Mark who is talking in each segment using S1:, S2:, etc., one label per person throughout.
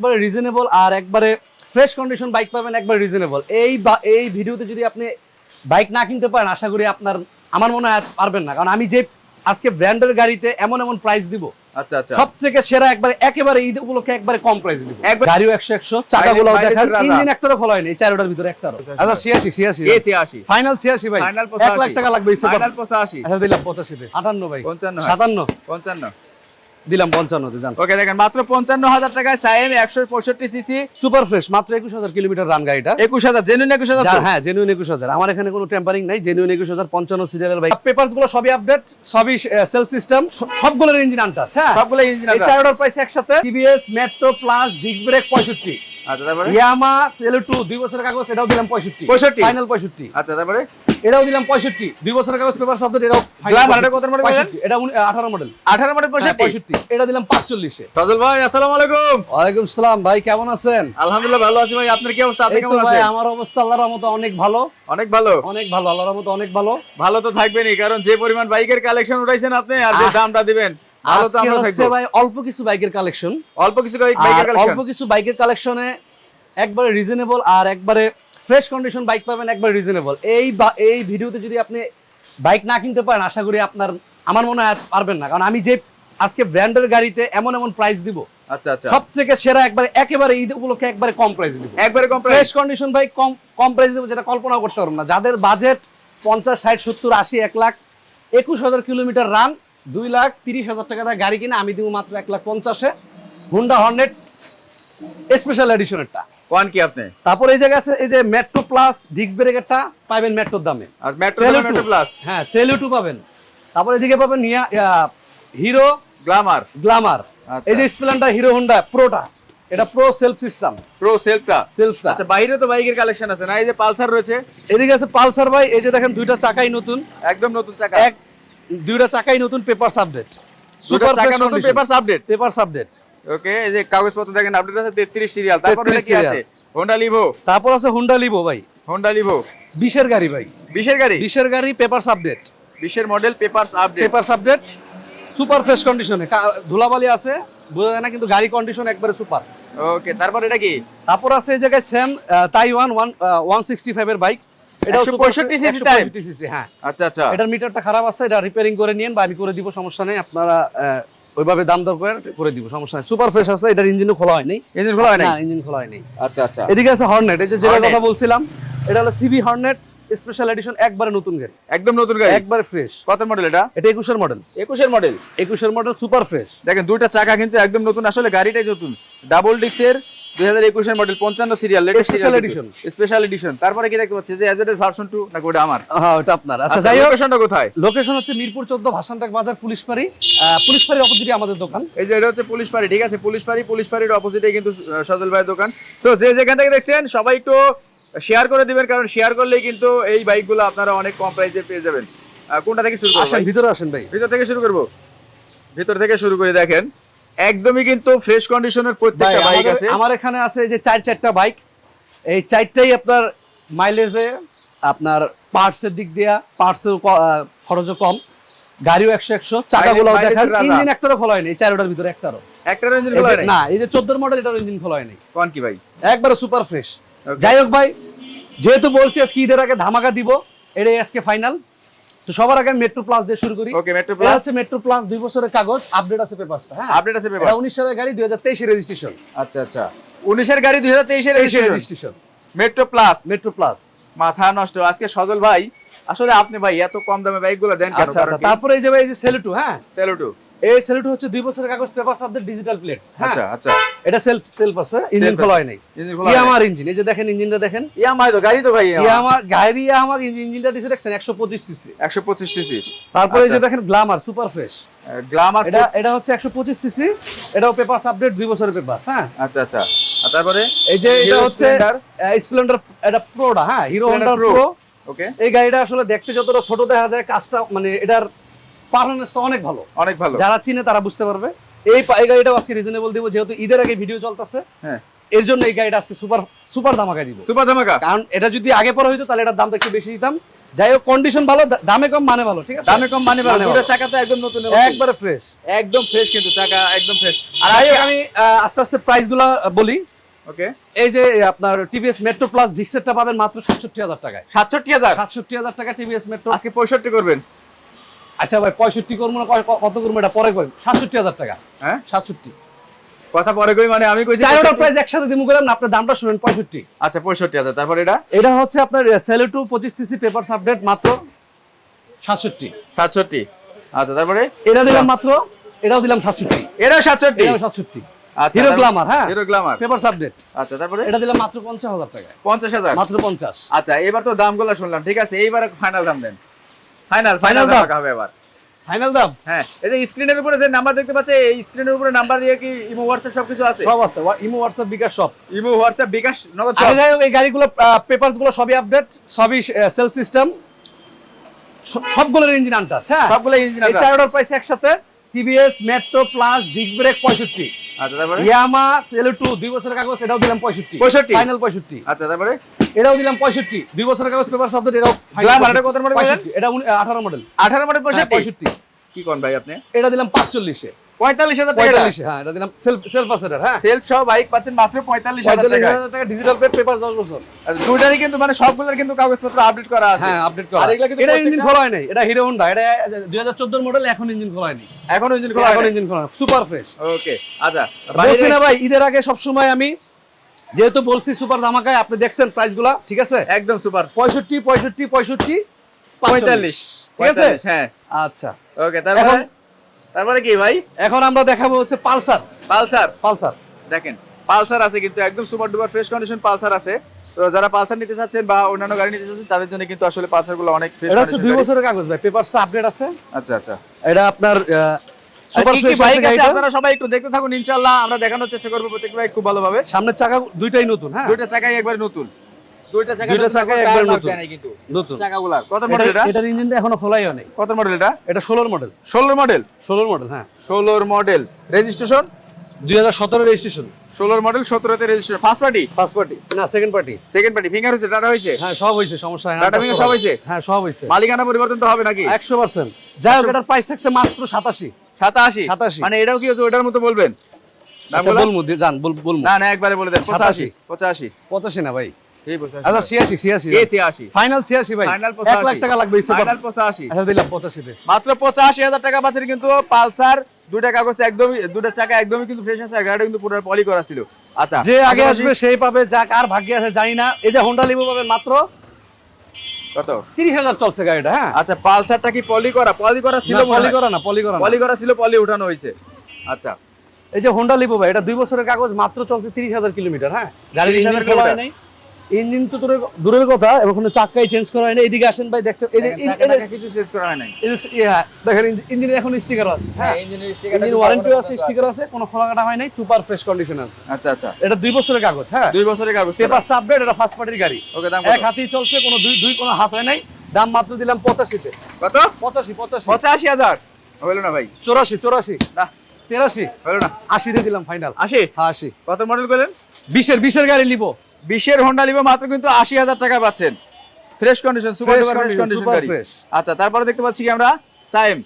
S1: একবারে রিজনেবল আর একবারে fresh condition bike পাবেন একবারে রিজনেবল এই এই ভিডিওতে যদি আপনি বাইক না কিনতে পারেন আশা করি আপনার আমার মনে হয় পারবেন না। কারণ আমি যে আজকে ব্র্যান্ডের গাড়িতে এমন এমন প্রাইস দিব
S2: আচ্ছা আচ্ছা।
S1: সব থেকে সেরা একবারে একেবারে ঈদ উপলক্ষে একবারে কম প্রাইস দিব।
S2: একবার-
S1: গাড়িও একশো একশো চাকাগুলো
S2: বাইরে-
S1: দেখান।
S2: বাইরের রাজা।
S1: ইঞ্জিন একটারও খোলা হয়নি এই চারোটার ভিতরে একটারও।
S2: আচ্ছা,
S1: ফাইনাল ছিয়াশি ভাই।
S2: ফাইনাল
S1: এক লাখ টাকা লাগবে এই
S2: ফাইনাল পঁচাশি।
S1: আচ্ছা দিলাম ভাই। সাতান্ন।
S2: পঞ্চান্ন।
S1: দিলাম পঞ্চান্নতে জান
S2: ওকে দেখেন মাত্র পঞ্চান্ন হাজার টাকায় সাইএম একশো পঁয়ষট্টি সিসি।
S1: সুপার ফ্রেশ মাত্র একুশ হাজার কিলোমিটার রান গাড়িটা।
S2: একুশ হাজার জেনুইন একুশ হাজার
S1: হ্যাঁ জেনুইন একুশ হাজার। আমার এখানে কোনো টেম্পারিং নাই জেনুইন একুশ হাজার পঞ্চান্ন সিরিয়ালের বাইক পেপারসগুলো সবই আপডেট সবই সেল সিস্টেম সবগুলোর ইঞ্জিন আনটাচ হ্যাঁ?
S2: সবগুলো ইঞ্জিন
S1: এই চারটার প্রাইস একসাথে TVS Metro plus disc brake পঁয়ষট্টি।
S2: আচ্ছা তারপরে?
S1: ইয়ামা সেলু টু দুই বছরের কাগজ এটাও দিলাম পঁয়ষট্টি।
S2: 65
S1: ফাইনাল পঁয়ষট্টি।
S2: আচ্ছা তারপরে?
S1: এটাও দিলাম পঁয়ষট্টি। দুই বছরের কাগজ পেপার সাবজেক্ট এটাও
S2: এটা কত
S1: 65 এটা মডেল
S2: আঠারো মডেল পঁয়ষট্টি?
S1: পঁয়ষট্টি। এটা দিলাম
S2: ফজল ভাই আসসালামু আলাইকুম।
S1: সালাম ভাই কেমন আছেন?
S2: আলহামদুলিল্লাহ ভালো আছি ভাই। আপনার কি অবস্থা? আপনি
S1: ভাই আমার অবস্থা আল্লাহর রহমতে অনেক ভালো।
S2: অনেক ভালো?
S1: অনেক ভালো আল্লাহর রহমতে অনেক ভালো।
S2: ভালো তো থাকবেনই কারণ যে পরিমাণ বাইকের কালেকশন উঠাইছেন আপনি আর যে দামটা দিবেন
S1: ভাই অল্প কিছু বাইকের কালেকশন
S2: অল্প কিছু বাইকের কালেকশন
S1: অল্প কিছু বাইকের কালেকশনে একবারে রিজনেবল আর একবারে ফ্রেশ কন্ডিশন বাইক পাবেন একবার রিজনেবল এই বা- এই ভিডিওতে যদি আপনি বাইক না কিনতে পারেন আশা করি আপনার আমার মনে হয় পারবেন না। কারণ আমি যে আজকে ব্র্যান্ডের গাড়িতে এমন এমন প্রাইস দিব
S2: আচ্ছা আচ্ছা।
S1: সব থেকে সেরা একবারে একেবারে ঈদ উপলক্ষে একবারে কম প্রাইস দিব।
S2: একবারে কম
S1: ফ্রেশ কন্ডিশন বাইক কম কম প্রাইস দেবো যেটা কল্পনা করতে পারব না। যাদের বাজেট পঞ্চাশ ষাট সত্তর আশি এক লাখ একুশ হাজার কিলোমিটার রান দুই লাখ তিরিশ হাজার টাকা গাড়ি কিনে আমি দিব মাত্র এক লাখ পঞ্চাশে। হুন্ডা হর্নেট স্পেশাল এডিশনেরটা
S2: কোন কি আপনি?
S1: তারপর এই জায়গায় আছে এই যে মেট্রো প্লাস ডিস্ক ব্রেকেরটা পাবেন মেট্রোর দামে।
S2: আর মেট্রো মেট্রো প্লাস
S1: হ্যাঁ সেলু টু পাবেন। তারপর এদিকে পাবেন হিরো
S2: গ্ল্যামার আচ্ছা।
S1: এই যে স্প্লেন্ডার হিরো হোন্ডা প্রোটা এটা প্রো সেলফ সিস্টেম
S2: প্রো সেলফটা
S1: সেলফটা
S2: আচ্ছা বাইরে তো বাইকের কালেকশন আছে না? এই যে পালসার রয়েছে?
S1: এদিকে আছে পালসার ভাই এই যে দেখেন দুইটা চাকাই নতুন।
S2: একদম নতুন চাকা।
S1: এক দুইটা চাকাই নতুন পেপারস আপডেট
S2: সুপার চাকা নতুন papers update
S1: papers update
S2: okay এই যে কাগজপত্র দেখেন আপডেট আছে 33 সিরিয়াল তারপর কি আছে? হোন্ডা লিভো
S1: তারপর আছে হুন্ডা লিভো ভাই।
S2: হোন্ডা লিভো
S1: গাড়ি ভাই।
S2: 20 এর গাড়ি
S1: গাড়ি পেপারস আপডেট
S2: 20 এর model papers update
S1: papers update super fresh কন্ডিশনে ধুলাবালি আছে বোঝা যায় না কিন্তু গাড়ি কন্ডিশন একবারে সুপার
S2: ওকে তারপর এটা কি?
S1: তারপর আছে এই জায়গায় SYM Taiwan one one sixty five এর বাইক
S2: 165?
S1: সিসি হ্যাঁ।
S2: আচ্ছা আচ্ছা।
S1: এটার মিটারটা খারাপ আছে এটা রিপেয়ারিং করে নিয়েন বা আমি করে দিব সমস্যা নেই। আপনারা ওইভাবে দাম দর করে করে দিব সমস্যা নেই। সুপার ফ্রেশ আছে এটার ইঞ্জিনও খোলা হয়নি।
S2: ইঞ্জিন খোলা হয়নি?
S1: না ইঞ্জিন খোলা হয়নি।
S2: আচ্ছা আচ্ছা।
S1: এদিকে আছে হর্নেট এই যে যেটা কথা বলছিলাম এটা হলো সিবি হর্নেট স্পেশাল এডিশন একবারে নতুন গাড়ি।
S2: একদম নতুন গাড়ি?
S1: একবারে ফ্রেশ
S2: কত মডেল এটা?
S1: এটা একুশের মডেল
S2: 21 এর মডেল
S1: একুশের মডেল সুপার ফ্রেশ
S2: দেখেন দুইটা চাকা কিন্তু একদম নতুন আসলে গাড়িটাই নতুন। ডাবল ডিক্সের দুই হাজার একুশের মডেল পঞ্চান্ন serial
S1: Special edition।
S2: Special edition তারপরে কি দেখতে যে অ্যাজেডেস ভার্সন টু না ওটা আমার।
S1: হ্যাঁ ওটা আপনার। আচ্ছা
S2: আচ্ছা
S1: যাই
S2: লোকেশনটা কোথায়?
S1: লোকেশন হচ্ছে মিরপুর চোদ্দ ভাসানটাক বাজার পুলিশ পাড়ি। পুলিশ পাড়ির অপোজিটে আমাদের দোকান।
S2: এই যে এটা হচ্ছে পুলিশ পাড়ি ঠিক আছে? পুলিশ পাড়ি পুলিশ পাড়ির অপোজিটে কিন্তু সজল ভাইয়ের দোকান। সো যে যেখান থেকে দেখছেন সবাই একটু শেয়ার করে দিবেন কারণ শেয়ার করলেই কিন্তু এই বাইকগুলো আপনারা অনেক কম প্রাইসে পেয়ে যাবেন। কোনটা থেকে শুরু করব
S1: আসেন ভিতরে আসেন ভাই।
S2: ভিতর থেকে শুরু করব। ভিতর থেকে শুরু করে দেখেন। একদমই কিন্তু ফ্রেশ কন্ডিশনের প্রত্যেকটা বাইক আছে।
S1: আমার এখানে আছে যে চার চারটা বাইক এই চারটাই আপনার মাইলেজে আপনার পার্টসের দিক দিয়া পার্টসের খরচও কম। গাড়িও একশো একশো চাকাগুলো দেখেন। ইঞ্জিন একটারও খোলা হয়নি চারোটার ভিতরে একটারও।
S2: একটার ইঞ্জিন খোলা হয় নাই
S1: না এই যে চোদ্দোর মডেল এটার ইঞ্জিন খোলা হয়নি।
S2: কোন কি ভাই?
S1: একবারে সুপার ফ্রেশ. যাই হোক ভাই যেহেতু বলছি আজকে ঈদের আগে ধামাকা দিব এটাই আজকে ফাইনাল তো সবার আগে মেট্রো প্লাস দিয়ে শুরু করি।
S2: ওকে মেট্রো প্লাস
S1: আছে মেট্রো প্লাস দুই বছরের কাগজ আপডেট আছে পেপারসটা হ্যাঁ?
S2: আপডেট আছে পেপার
S1: এটা উনিশ সালের গাড়ি 2023 এর রেজিস্ট্রেশন
S2: আচ্ছা আচ্ছা। উনিশের গাড়ি দুই হাজার তেইশের registration
S1: registration
S2: Metro plus
S1: Metro plus
S2: মাথা নষ্ট। আজকে সজল ভাই আসলে আপনি ভাই এত কম দামে বাইকগুলো দেন কেন?
S1: আচ্ছা আচ্ছা। তারপরে এই যে ভাই এই যে সেলুটু হ্যাঁ?
S2: সেলুটু
S1: এই সেলুটু হচ্ছে দুই বছরের কাগজ পেপার সাবজেক্ট ডিজিটাল প্লেট হ্যাঁ?
S2: আচ্ছা আচ্ছা।
S1: এটা সেলফ সেলফ আছে ইঞ্জিন খোলা হয় নাই।
S2: ইঞ্জিন খোলা
S1: ইয়ামার ইঞ্জিন এই যে দেখেন ইঞ্জিনটা দেখেন।
S2: ইয়ামাই তো গাড়ি তো ভাই
S1: ইয়ামার গাড়ি ইয়ামার ইঞ্জিনটা দিছে দেখছেন একশো পঁচিশ সিসি
S2: একশো পঁচিশ সিসি
S1: তারপরে এই যে
S2: আচ্ছা।
S1: দেখেন গ্লামার সুপার ফ্রেশ
S2: গ্লামার
S1: এটা এটা হচ্ছে একশো পঁচিশ সিসি এটাও পেপার আপডেট দুই বছরের পেপার হ্যাঁ?
S2: আচ্ছা আচ্ছা। আর তারপরে?
S1: এই যে এটা হচ্ছে। স্প্লেন্ডার এটা প্রোটা হ্যাঁ হিরো হন্ডা। প্রো
S2: ওকে
S1: এই গাড়িটা আসলে দেখতে যতটা ছোট দেখা যায় কাজটা মানে এটার পারফরমেন্সটা অনেক ভালো।
S2: অনেক ভালো।
S1: যারা চিনে তারা বুঝতে পারবে। এই গাড়িটাও আজকে রিজনেবল দিব যেহেতু ঈদের আগে ভিডিও চলতেছে।
S2: হ্যাঁ।
S1: এর জন্য এই গাড়িটা আজকে সুপার সুপার ধামাকা দিব।
S2: সুপার ধামাকা।
S1: কারণ এটা যদি আগে পরে হইতো তাহলে এটার দামটা একটু বেশি দিতাম। যাই হোক কন্ডিশন ভালো দামে কম মানে ভালো ঠিক আছে?
S2: দামে কম মানে ভালো।
S1: মানে
S2: দুটো চাকা তো একদম নতুন
S1: একবারে ফ্রেশ
S2: একদম ফ্রেশ কিন্তু চাকা একদম ফ্রেশ
S1: আর আমি আস্তে আস্তে প্রাইসগুলা বলি।
S2: ওকে।
S1: এই যে আপনার টিভিএস মেট্রো প্লাস ডিক্সেটটা পাবেন মাত্র সাতষট্টি হাজার টাকায়।
S2: সাতষট্টি হাজার?
S1: সাতষট্টি হাজার টাকা টিভিএস মেট্রো
S2: আজকে পঁয়ষট্টি করবেন।
S1: আচ্ছা ভাই পঁয়ষট্টি করব না কত করব এটা পরে কই? সাতষট্টি হাজার টাকা।
S2: হ্যাঁ?
S1: সাতষট্টি।
S2: কথা পরে কই মানে আমি কইছি
S1: চারোটার
S2: 65
S1: প্রাইস একসাথে দিমু করলাম না আপনার দামটা শুনেন পঁয়ষট্টি।
S2: আচ্ছা পঁয়ষট্টি হাজার। তারপর এটা?
S1: এটা হচ্ছে আপনার সেলেটু পঁচিশ সিসি পেপারস আপডেট মাত্র সাতষট্টি।
S2: সাতষট্টি। আচ্ছা তারপরে?
S1: এটা দিলাম মাত্র এটাও দিলাম সাতষট্টি।
S2: এটাও সাতষট্টি?
S1: এটাও সাতষট্টি।
S2: আচ্ছা
S1: হিরো
S2: তারপর-
S1: গ্লামার হ্যাঁ?
S2: হিরো গ্লামার
S1: পেপারস আপডেট
S2: আচ্ছা তারপরে?
S1: এটা দিলাম মাত্র পঞ্চাশ হাজার টাকা
S2: পঞ্চাশ হাজার?
S1: মাত্র পঞ্চাশ।
S2: আচ্ছা এবার তো দামগুলো শুনলাম ঠিক আছে? এইবার ফাইনাল দাম দেন। ফাইনাল ফাইনাল দাম। হবে এবার।
S1: ফাইনাল দাম?
S2: হ্যাঁ এই যে স্ক্রিনের উপরে যে নাম্বার দেখতে পাচ্ছে এই স্ক্রিনের উপরে নাম্বার দিয়ে কি ইমো হোয়াটসঅ্যাপ সবকিছু আছে?
S1: সব আছে। ইমো হোয়াটসঅ্যাপ বিকাশ সব।
S2: ইমো হোয়াটসঅ্যাপ বিকাশ নগদ সব।
S1: যাই এই গাড়িগুলো পেপারসগুলো সবই আপডেট সবই সেলফ সিস্টেম সবগুলোর ইঞ্জিন আনটাচ হ্যাঁ?
S2: সবগুলো ইঞ্জিন
S1: এই চারটার প্রাইস একসাথে TVS Metro plus disc brake পঁয়ষট্টি।
S2: আচ্ছা তারপরে?
S1: ইয়ামা সেলো টু দুই বছরের কাগজ এটাও দিলাম পঁয়ষট্টি।
S2: 65
S1: ফাইনাল পঁয়ষট্টি।
S2: আচ্ছা তারপরে?
S1: এটাও দিলাম পঁয়ষট্টি। দুই বছরের কাগজ পেপার এটাও
S2: এটা কত
S1: মডেল
S2: মডেল পঁয়ষট্টি। কি কোন ভাই আপনি?
S1: এটা দিলাম পাঁচচল্লিশে।
S2: পঁয়তাল্লিশ হাজার টাকা।
S1: পঁয়তাল্লিশে হ্যাঁ এটা দিলাম সেলফ সেলফ আছে হ্যাঁ।
S2: সেলফ সহ বাইক পাচ্ছেন মাত্র পঁয়তাল্লিশ হাজার
S1: পঁয়তাল্লিশ
S2: টাকা
S1: হাজার টাকা ডিজিটাল পেড পেপার দশ বছর।
S2: আর দুইটারই কিন্তু মানে সবগুলোর কিন্তু কাগজপত্র আপডেট করা আছে।
S1: হ্যাঁ আপডেট করা।
S2: আর এগুলা কিন্তু
S1: এটা ইঞ্জিন খোলা হয় নাই। এটা হিরো হোন্ডা এটা মডেল এখন ইঞ্জিন খোলা হয়নি।
S2: এখনও ইঞ্জিন খোলা
S1: এখন ইঞ্জিন খোলা সুপার ফ্রেশ
S2: ওকে আচ্ছা
S1: না ভাই ঈদের আগে সবসময় আমি যেহেতু বলছি সুপার ধামাকায় আপনি দেখছেন প্রাইসগুলা ঠিক আছে?
S2: একদম সুপার।
S1: পঁয়ষট্টি পঁয়ষট্টি পঁয়ষট্টি
S2: পঁয়তাল্লিশ
S1: ঠিক আছে?
S2: হ্যাঁ।
S1: আচ্ছা।
S2: ওকে তারপরে? তারপরে কি ভাই?
S1: এখন আমরা দেখাবো হচ্ছে পালসার।
S2: পালসার?
S1: পালসার।
S2: দেখেন পালসার আছে কিন্তু একদম super duper fresh condition Pulsar আছে। তো যারা পালসার নিতে চাচ্ছেন বা অন্যান্য গাড়ি নিতে চাচ্ছেন তাদের জন্য কিন্তু আসলে পালসারগুলো অনেক ফ্রেশ
S1: এটা হচ্ছে দুই বছরের কাগজ ভাই পেপারস আপডেট আছে।
S2: আচ্ছা আচ্ছা।
S1: এটা আপনার
S2: আর
S1: সুপার
S2: কি কি
S1: ফ্রেশ
S2: বাইক আছে আপনারা সবাই একটু দেখতে থাকুন ইনশাআল্লাহ। আমরা দেখানোর চেষ্টা করব প্রত্যেক বাইক খুব ভালোভাবে।
S1: সামনের চাকা দুইটাই নতুন হ্যাঁ?
S2: দুইটা চাকাই একবার নতুন। দুইটা চাকা
S1: দুইটা চাকাই একবার নতুন।
S2: কিন্তু
S1: নতুন।
S2: চাকাগুলা কত মডেল এটা
S1: এটা- এটার ইঞ্জিনটা এখনও খোলাই হয়নি
S2: কত মডেল এটা?
S1: এটা ষোলোর মডেল
S2: ষোলোর মডেল
S1: ষোলোর মডেল হ্যাঁ।
S2: ষোলোর model registration model registration first party
S1: first party না second party
S2: second party finger tata
S1: হ্যাঁ সব হয়েছে সমস্যা হয় না
S2: টাটা ফিঙ্গার সব
S1: হ্যাঁ সব
S2: মালিকানা পরিবর্তন তো হবে নাকি?
S1: একশো পার্সেন্ট। যাই হোক এটার প্রাইস থাকছে মাত্র সাতাশি।
S2: সাতাশি। মানে এটাও কি হচ্ছে ওটার মতো বলবেন?
S1: আচ্ছা বলব জান বলব।
S2: না না একবারে বলে দেন পঁচাশি পঁচাশি।
S1: পঁচাশি না ভাই। আচ্ছা ছিয়াশি ছিয়াশি
S2: ছিয়াশি।
S1: ফাইনাল ছিয়াশি ভাই। এক লাখ টাকা লাগবে
S2: ফাইনাল পঁচাশি।
S1: আচ্ছা দিলাম পঁচাশিতে
S2: মাত্র পঁচাশি হাজার টাকা কিন্তু পালসার দুটা কাগজ একদমই দুটা চাকা একদমই কিন্তু ফ্রেশ আছে গাড়িটা কিন্তু পুরো পলি করা ছিল। আচ্ছা
S1: যে আগে আসবে সেই পাবে যা কার ভাগ্যে আছে জানি না। এই যে হোন্ডা লিভো পাবে মাত্র
S2: কত?
S1: তিরিশ হাজার চলছে গাড়িটা হ্যাঁ?
S2: আচ্ছা পালসারটা কি পলি করা? পলি করা ছিল
S1: পলি করা না পলি করা
S2: পলি করা ছিল পলি উঠানো হয়েছে। আচ্ছা।
S1: এই যে হোন্ডা লিপো ভাই এটা দুই বছরের কাগজ মাত্র চলছে তিরিশ হাজার কিলোমিটার হ্যাঁ? গাড়ি
S2: 30,000
S1: খোলা নাই। ইঞ্জিন তো দূরের দূরের কথা এবং কোনো চাক্কাই চেঞ্জ করা হয় না। এদিকে আসেন ভাই দেখতে এই যে
S2: কিছু চেঞ্জ করা হয় নাই।
S1: ইয়ে, হ্যাঁ, দেখেন ইঞ্জিনের এখন স্টিকার আছে। হ্যাঁ
S2: ইঞ্জিনের
S1: ইঞ্জিন ওয়ারেন্টিও আছে স্টিকার আছে কোনো খোলা কাটা হয় নাই সুপার ফ্রেশ কন্ডিশন আছে।
S2: আচ্ছা আচ্ছা।
S1: এটা দুই বছরের কাগজ হ্যাঁ।
S2: দুই বছরের কাগজ।
S1: পেপারটা আপডেট এটা ফার্স্ট পার্টির গাড়ি।
S2: ওকে দাম
S1: এক
S2: কত
S1: হাতেই চলছে কোনো দুই দুই কোনো হাত হয় নাই। দাম মাত্র দিলাম পঁচাশিতে।
S2: কত?
S1: পঁচাশি পঁচাশি।
S2: পঁচাশি হাজার। হইল না ভাই?
S1: চৌরাশি চৌরাশি।
S2: না।
S1: তেরাশি।
S2: হইল না।
S1: আশিতে দিলাম ফাইনাল
S2: আশি?
S1: হ্যাঁ আশি।
S2: কত মডেল করলেন
S1: বিশের বিশের গাড়ি নিব।
S2: বিশের হোন্ডা লিভো মাত্র কিন্তু আশি হাজার টাকা পাচ্ছেন। Fresh condition super fresh condition গাড়ি। আচ্ছা তারপরে দেখতে পাচ্ছি কি আমরা? সাইম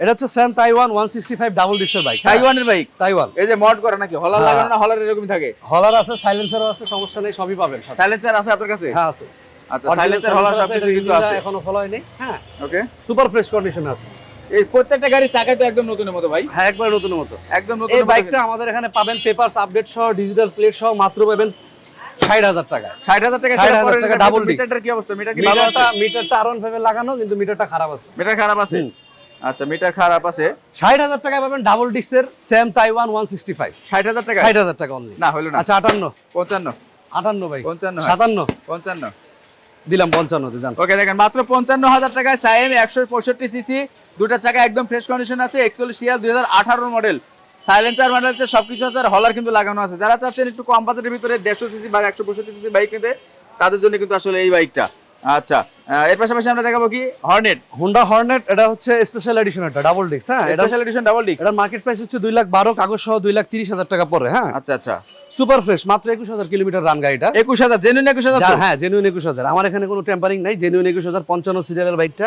S1: এটা হচ্ছে SYM Taiwan one sixty five double ডিক্সের bike
S2: তাইওয়ানের বাইক
S1: তাইওয়ান
S2: এই যে মড করা নাকি? হলার
S1: হ্যাঁ।
S2: লাগানো না হলার এরকমই থাকে?
S1: হলার আছে সাইলেন্সারও আছে সমস্যা নেই সবই পাবেন
S2: সাইলেন্সার আছে আপনার কাছে?
S1: হ্যাঁ আছে।
S2: আচ্ছা সাইলেন্সার হলার সবকিছু কিন্তু আছে।
S1: এখনও খোলা হয়নি হ্যাঁ।
S2: ওকে
S1: সুপার ফ্রেশ কন্ডিশন আছে।
S2: এই প্রত্যেকটা গাড়ির চাকাই তো একদম নতুনের মতো ভাই।
S1: হ্যাঁ একবার নতুন মতো।
S2: একদম নতুন
S1: এই বাইকটা আমাদের এখানে পাবেন পেপারস আপডেট সহ ডিজিটাল প্লেট সহ মাত্র পাবেন ষাট হাজার টাকা
S2: ষাট হাজার টাকা
S1: 60,000 টাকা double
S2: মিটারটার কি অবস্থা? মিটার কি ভালো আছে
S1: মিটারটা আরন ভাবে লাগানো কিন্তু মিটারটা খারাপ আছে।
S2: মিটার খারাপ আছে? আচ্ছা মিটার খারাপ আছে।
S1: ষাট হাজার টাকা পাবেন double ডিক্সের SYM Taiwan one sixty five
S2: ষাট হাজার টাকা
S1: ষাট হাজার টাকা অনলি
S2: না হলো না।
S1: আচ্ছা আটান্ন।
S2: পঞ্চান্ন।
S1: আটান্ন ভাই।
S2: পঞ্চান্ন
S1: সাতান্ন।
S2: পঞ্চান্ন।
S1: দিলাম পঞ্চান্নতে
S2: ওকে দেখেন মাত্র পঞ্চান্ন হাজার টাকায় একশো পঁয়ষট্টি সিসি দুটা চাকা একদম ফ্রেশ কন্ডিশন আছে একচল্লিশ সিয়াল দুই হাজার আঠারো মডেল সাইলেন্সার মডেল আছে সবকিছু আছে আর হলার কিন্তু লাগানো আছে। যারা চাচ্ছেন একটু কম বাজেটের ভিতরে দেড়শো সিসি বা একশো পঁয়ষট্টি সিসি বাইক নিতে তাদের জন্য কিন্তু আসলে এই বাইকটা আচ্ছা এর পাশাপাশি আমরা দেখাবো কি? হর্নেট
S1: হোন্ডা হর্নেট এটা হচ্ছে স্পেশাল এডিশন এটা ডাবল ডিস্ক হ্যাঁ? এটা
S2: স্পেশাল এডিশন ডাবল ডিস্ক
S1: এটার মার্কেট প্রাইস হচ্ছে দুই লাখ বারো কাগজ সহ দুই লাখ তিরিশ হাজার টাকা পড়ে হ্যাঁ?
S2: আচ্ছা আচ্ছা।
S1: সুপার ফ্রেশ মাত্র একুশ হাজার কিলোমিটার রান গাড়িটা।
S2: একুশ হাজার জেনুইন একুশ হাজার?
S1: হ্যাঁ জেনুইন একুশ হাজার। আমার এখানে কোনো টেম্পারিং নাই জেনুইন একুশ হাজার পঞ্চান্ন সিরিয়ালের বাইকটা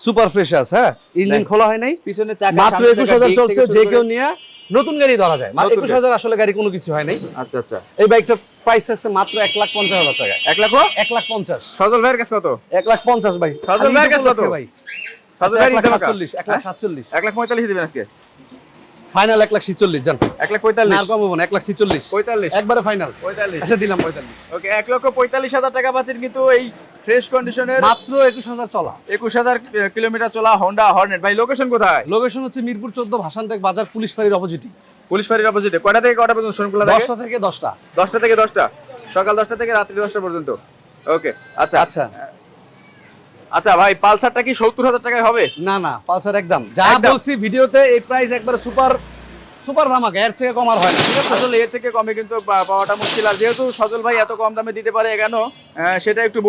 S1: সুপার ফ্রেশ আছে হ্যাঁ ইঞ্জিন খোলা হয় নাই
S2: পিছনে চাকা
S1: মাত্র
S2: সামনে
S1: একুশ
S2: চাকা,
S1: হাজার
S2: দিক
S1: চলছে যে কেউ নিয়ে নতুন গাড়ি ধরা যায়
S2: গাড়ি।
S1: হাজার আসলে গাড়ি কোনো কিছু হয় নাই
S2: আচ্ছা আচ্ছা
S1: এই বাইকটার প্রাইস আছে মাত্র এক লাখ পঞ্চাশ হাজার টাকা
S2: এক লাখ
S1: এক লাখ পঞ্চাশ
S2: সজল ভাইয়ের কাছে কত
S1: এক লাখ পঞ্চাশ ভাই
S2: সজল ভাইয়ের কাছে কত?
S1: ভাই
S2: সজল
S1: আচ্ছা,
S2: ভাইয়ের
S1: এক লাখ
S2: ঈদের টাকা?
S1: সাতচল্লিশ এক লাখ
S2: হ্যাঁ?
S1: সাতচল্লিশ
S2: এক লাখ পঁয়তাল্লিশ দিবেন আজকে
S1: ফাইনাল এক লাখ ছিচল্লিশ জান
S2: এক লাখ
S1: না
S2: পঁয়তাল্লিশ
S1: আর কম হব না এক লাখ ছিচল্লিশ
S2: পঁয়তাল্লিশ
S1: একবারে ফাইনাল
S2: পঁয়তাল্লিশ
S1: আচ্ছা দিলাম পঁয়তাল্লিশ
S2: ওকে এক লক্ষ পঁয়তাল্লিশ হাজার টাকা পাচ্ছেন কিন্তু এই ফ্রেশ কন্ডিশনের
S1: মাত্র একুশ হাজার চলা।
S2: একুশ হাজার কিলোমিটার চলা ভাই লোকেশন কোথায়?
S1: লোকেশন হচ্ছে মিরপুর চোদ্দ ভাসানটেক বাজার পুলিশ ফাঁড়ির অপোজিটে
S2: পুলিশ ফাঁড়ির অপোজিটে কয়টা থেকে পর্যন্ত শোরুম খোলা থাকে?
S1: দশটা থেকে দশটা।
S2: দশটা থেকে দশটা। সকাল দশটা থেকে রাত্রি দশটা পর্যন্ত। ওকে আচ্ছা।
S1: আচ্ছা।
S2: আচ্ছা ভাই পালসারটা কি সত্তর হাজার টাকায় হবে?
S1: না না পালসার একদম। যা। বলছি ভিডিওতে এই প্রাইস একবারে সুপার সুপার ধামাকা। এর থেকে কম আর হয় না
S2: আসলে এর থেকে কমে কিন্তু পাওয়াটা মুশকিল। আর যেহেতু সজল ভাই এত কম দামে দিতে পারে কেন সেটা একটু